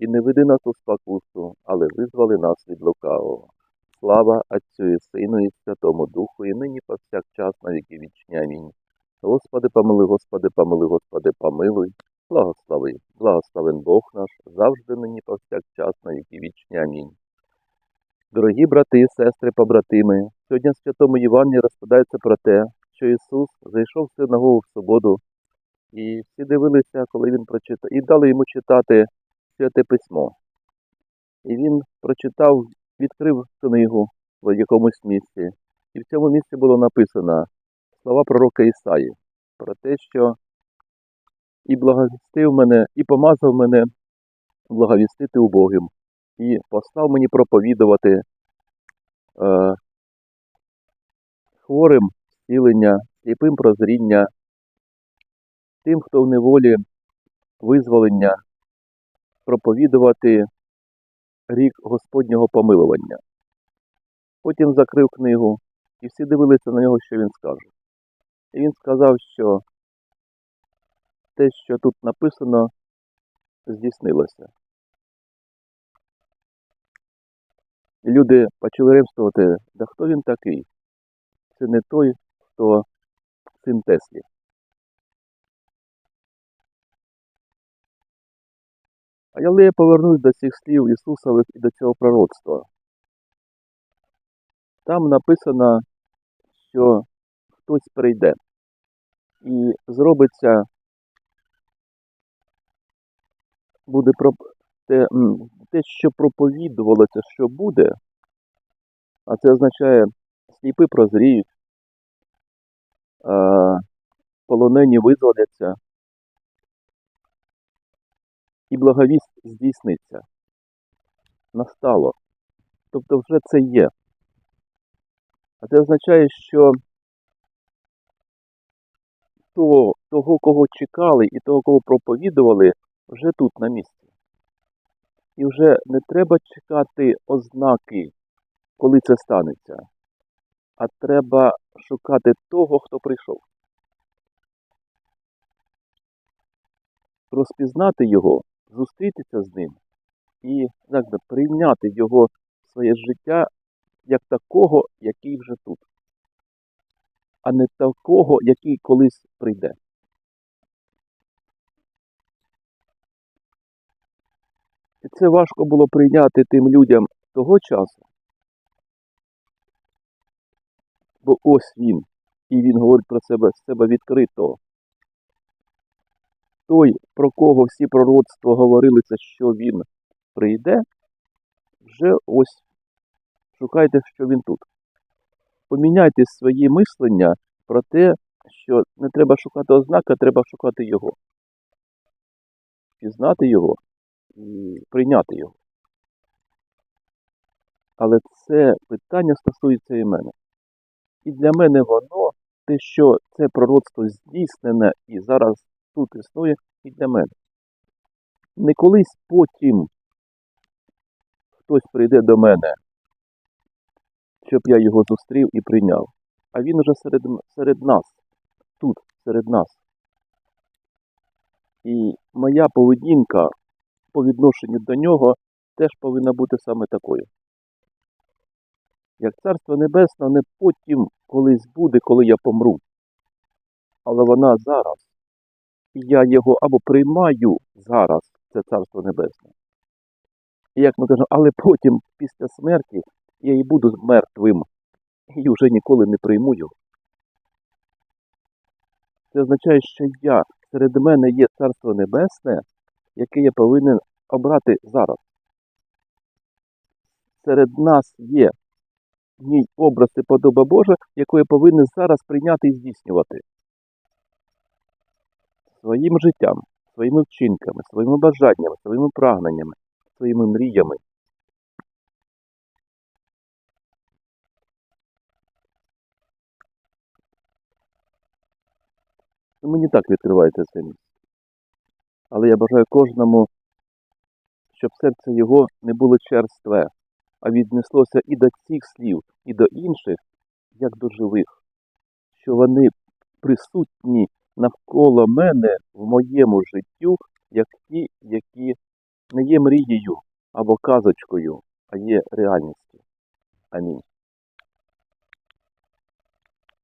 І не веди нас у спокусу, але визвали нас від лукавого. Слава Отцю і Сину і Святому Духу, і нині повсякчас на віки вічні. Амінь. Господи, помилуй, Господи, помилуй, Господи, помилуй. Благослови, благословен Бог наш, завжди нині повсякчас на віки вічні. Амінь. Дорогі брати, сестри, побратими, сьогодні в Святому Євангелії розповідається про те, що Ісус зайшов в синагогу в суботу, і всі дивилися, коли Він прочитав, і дали йому читати Святе Письмо. І він прочитав, відкрив книгу в якомусь місці, і в цьому місці було написано слова пророка Ісаї про те, що і благовістив мене, і помазав мене благовістити убогим, і послав мені проповідувати е, хворим зцілення, сліпим прозріння, тим, хто в неволі визволення, проповідувати рік Господнього помилування. Потім закрив книгу, і всі дивилися на нього, що він скаже. І він сказав, що те, що тут написано, здійснилося. І люди почали ремствувати, да хто він такий? Це не той, хто син Теслі. Але я повернусь до цих слів Ісусових і до цього пророцтва. Там написано, що хтось прийде і зробиться, буде про те, те, що проповідувалося, що буде, а це означає, сліпи прозріють, полонені визволяться, і благовість здійсниться. Настало. Тобто вже це є. А це означає, що того, того, кого чекали і того, кого проповідували, вже тут на місці. І вже не треба чекати ознаки, коли це станеться, а треба шукати того, хто прийшов. Розпізнати його, зустрітися з ним і як би, прийняти його своє життя як такого, який вже тут, а не такого, який колись прийде. І це важко було прийняти тим людям того часу. Бо ось він, і він говорить про себе з себе відкрито. Той, про кого всі пророцтва говорилися, що він прийде, вже ось шукайте, що він тут. Поміняйте свої мислення про те, що не треба шукати ознаки, а треба шукати його. Пізнати його і прийняти його. Але це питання стосується і мене. І для мене воно, те, що це пророцтво здійснене і зараз тут існує, і для мене. Не колись потім хтось прийде до мене, щоб я його зустрів і прийняв. А він уже серед, серед нас, тут, серед нас. І моя поведінка по відношенню до нього теж повинна бути саме такою. Як Царство Небесне не потім колись буде, коли я помру, але вона зараз. Я його або приймаю зараз, це Царство Небесне. І як ми кажемо, але потім, після смерті, я і буду мертвим і вже ніколи не прийму його. Це означає, що я серед мене є Царство Небесне, яке я повинен обрати зараз. Серед нас є мій образ і подоба Божа, яку я повинен зараз прийняти і здійснювати своїм життям, своїми вчинками, своїми бажаннями, своїми прагненнями, своїми мріями. Мені так відкривається це місце. Але я бажаю кожному, щоб серце його не було черстве, а віднеслося і до цих слів, і до інших, як до живих, що вони присутні навколо мене в моєму життю, як ті, які не є мрією або казочкою, а є реальністю. Амінь.